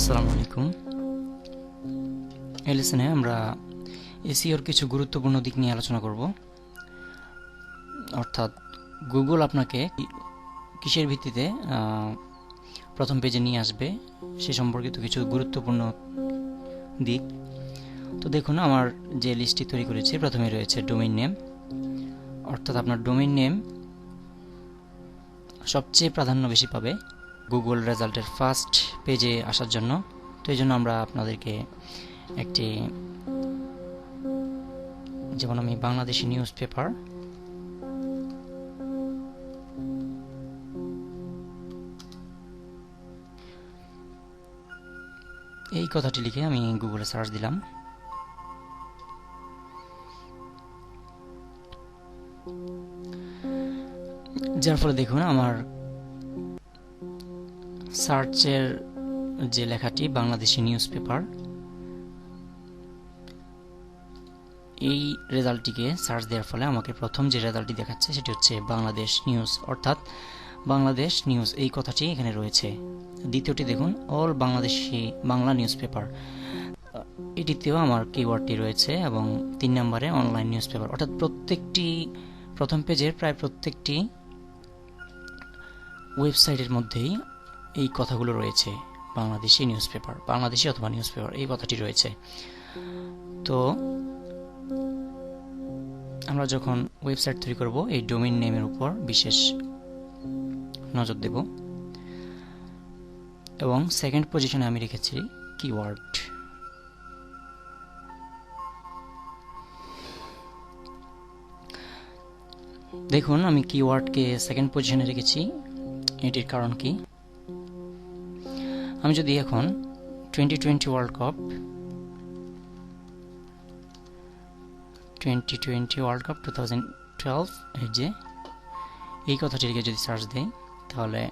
আসসালামু আলাইকুম। এই লেসনে আমরা এসিওর কিছু গুরুত্বপূর্ণ দিক নিয়ে আলোচনা করব। অর্থাৎ গুগল আপনাকে কিসের ভিত্তিতে প্রথম পেজে নিয়ে আসবে সে সম্পর্কিত কিছু গুরুত্বপূর্ণ দিক। তো দেখুন, আমার যে লিস্টটি তৈরি করেছি, প্রথমে রয়েছে ডোমেইন নেম অর্থাৎ আপনার ডোমেইন নেম সবচেয়ে প্রাধান্য বেশি পাবে গুগল রেজাল্টের ফার্স্ট পেজে আসার জন্য। তো এই জন্য আমরা আপনাদেরকে একটি, যেমন আমি বাংলাদেশি নিউজ পেপার এই কথাটি লিখে আমি গুগলে সার্চ দিলাম। যার ফলে দেখুন আমার সার্চের যে লেখাটি বাংলাদেশি নিউজ পেপার এই রেজাল্টটিকে সার্চ দেওয়ার ফলে আমাকে প্রথম যে রেজাল্টটি দেখাচ্ছে সেটি হচ্ছে বাংলাদেশ নিউজ। অর্থাৎ বাংলাদেশ নিউজ, এই কথাটি এখানে রয়েছে। দ্বিতীয়টি দেখুন, all Bangladeshi Bangla news paper এটিতেও আমার কিওয়ার্ডটি রয়েছে এবং তিন নম্বরে অনলাইন নিউজ পেপার অর্থাৎ প্রত্যেকটি, প্রথম পেজের প্রায় প্রত্যেকটি ওয়েবসাইটের মধ্যেই এই কথাগুলো রয়েছে বাংলাদেশি নিউজ পেপার বাংলাদেশি অথবা নিউজ পেপার এই কথাটি রয়েছে। তো আমরা যখন ওয়েবসাইট তৈরি করব, এই ডোমেইন নেমের উপর বিশেষ নজর দেব। এবং সেকেন্ড পজিশনে আমি রেখেছি কিওয়ার্ড। দেখুন, আমি কিওয়ার্ডকে সেকেন্ড পজিশনে রেখেছি। এটির কারণ কি? আমি যদি এখন twenty twenty world cup twenty twenty world cup two thousand twelve এই যে এই কথাটিকে যদি সার্চ দেই, তাহলে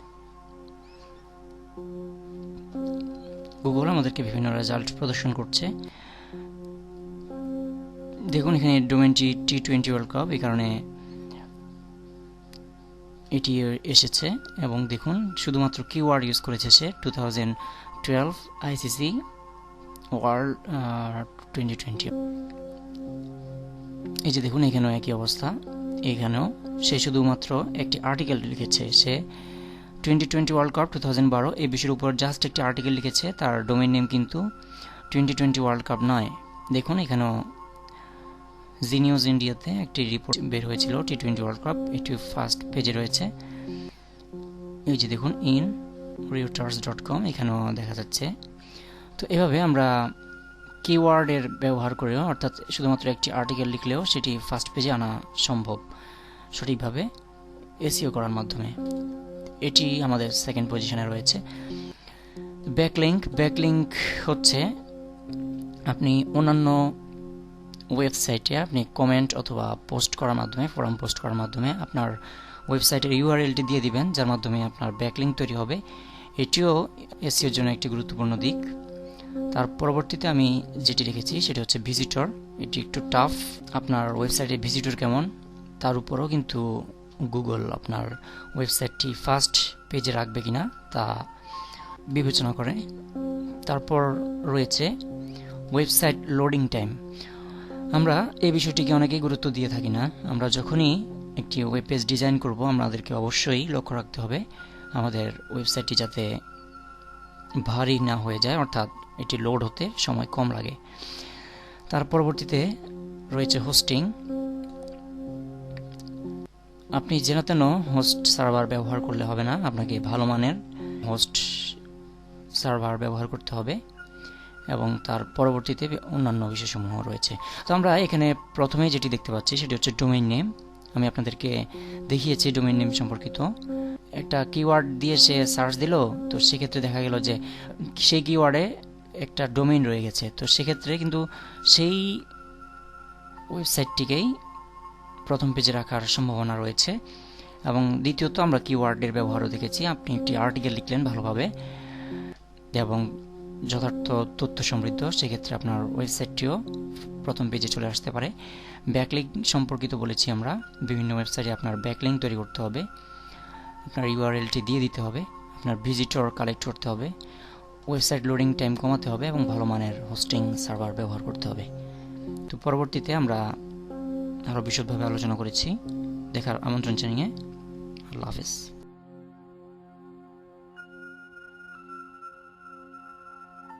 গুগল আমাদেরকে বিভিন্ন রেজাল্ট প্রদর্শন করছে। দেখুন এখানে ডোমেনটি টি টোয়েন্টি ওয়ার্ল্ড কাপ এই কারণে এটি এসেছে এবং দেখুন, শুধুমাত্র কিওয়ার্ড ইউজ করেছে সে two thousand twelve ICC world twenty twenty এই যে দেখুন, এখানেও একই অবস্থা। এখানেও সে শুধুমাত্র একটি আর্টিকেল লিখেছে। সে twenty twenty world cup two thousand বারো এই বিষয়ের উপর জাস্ট একটি আর্টিকেল লিখেছে। তার ডোমেন নেম কিন্তু টোয়েন্টি টোয়েন্টি ওয়ার্ল্ড কাপ নয়। দেখুন, এখানেও জি নিউজ ইন্ডিয়াতে একটি রিপোর্ট বের হয়েছিল টি টোয়েন্টি ওয়ার্ল্ড কাপ এটি ফার্স্ট পেজে রয়েছে। এই যে দেখুন ইন রিউটার্স ডট কম এখানেও দেখা যাচ্ছে। তো এভাবে আমরা কিওয়ার্ডের ব্যবহার করেও, অর্থাৎ শুধুমাত্র একটি আর্টিকেল লিখলেও সেটি ফার্স্ট পেজে আনা সম্ভব সঠিকভাবে এসিও করার মাধ্যমে। এটি আমাদের সেকেন্ড পজিশনে রয়েছে। ব্যাকলিঙ্ক ব্যাকলিঙ্ক হচ্ছে আপনি অন্যান্য ওয়েবসাইটে আপনি কমেন্ট অথবা পোস্ট করার মাধ্যমে ফোরাম পোস্ট করার মাধ্যমে আপনার ওয়েবসাইটের ইউআরএলটি দিয়ে দিবেন, যার মাধ্যমে আপনার ব্যাকলিঙ্ক তৈরি হবে। এটিও এসিওর জন্য একটি গুরুত্বপূর্ণ দিক। তার পরবর্তীতে আমি যেটি রেখেছি, সেটি হচ্ছে ভিজিটর এটি একটু টাফ আপনার ওয়েবসাইটে ভিজিটর কেমন? তার উপরও কিন্তু গুগল আপনার ওয়েবসাইটটি ফার্স্ট পেজে রাখবে কিনা, তা বিবেচনা করে। তারপর রয়েছে ওয়েবসাইট লোডিং টাইম আমরা এই বিষয়টিকে অনেকেই গুরুত্ব দিয়ে থাকি না। আমরা যখনই একটি ওয়েব পেজ ডিজাইন করব আমাদেরকে অবশ্যই লক্ষ্য রাখতে হবে আমাদের ওয়েবসাইটটি যাতে ভারী না হয়ে যায়, অর্থাৎ এটি লোড হতে সময় কম লাগে। তার পরবর্তীতে রয়েছে হোস্টিং আপনি যেন তেন হোস্ট সার্ভার ব্যবহার করলে হবে না, আপনাকে ভালো মানের হোস্ট সার্ভার ব্যবহার করতে হবে। এবং তার পরবর্তীতে অন্যান্য বিষয়সমূহ রয়েছে। তো আমরা এখানে প্রথমে যেটি দেখতে পাচ্ছি, সেটি হচ্ছে ডোমেইন নেম আমি আপনাদেরকে দেখিয়েছি ডোমেইন নেম সম্পর্কিত। একটা কিওয়ার্ড দিয়ে সে সার্চ দিল, তো সেক্ষেত্রে দেখা গেল যে সেই কিওয়ার্ডে একটা ডোমেইন রয়ে গেছে। তো সেক্ষেত্রে কিন্তু সেই ওয়েবসাইটটিকেই প্রথম পেজে রাখার সম্ভাবনা রয়েছে। এবং দ্বিতীয়ত আমরা কিওয়ার্ডের ব্যবহারও দেখেছি। আপনি একটি আর্টিকেল লিখলেন ভালোভাবে। এবং যথার্থ তথ্য সমৃদ্ধ, সেক্ষেত্রে আপনার ওয়েবসাইটটিও প্রথম পেজে চলে আসতে পারে। ব্যাকলিঙ্ক সম্পর্কিত বলেছি আমরা। বিভিন্ন ওয়েবসাইটে আপনার ব্যাকলিঙ্ক তৈরি করতে হবে। আপনার ইউআরএলটি দিয়ে দিতে হবে। আপনার ভিজিটর কালেক্ট করতে হবে। ওয়েবসাইট লোডিং টাইম কমাতে হবে এবং ভালো মানের হোস্টিং সার্ভার ব্যবহার করতে হবে। তো পরবর্তীতে আমরা আরও বিশদভাবে আলোচনা করেছি। দেখার আমন্ত্রণ জানিয়ে আল্লাহ হাফিজ।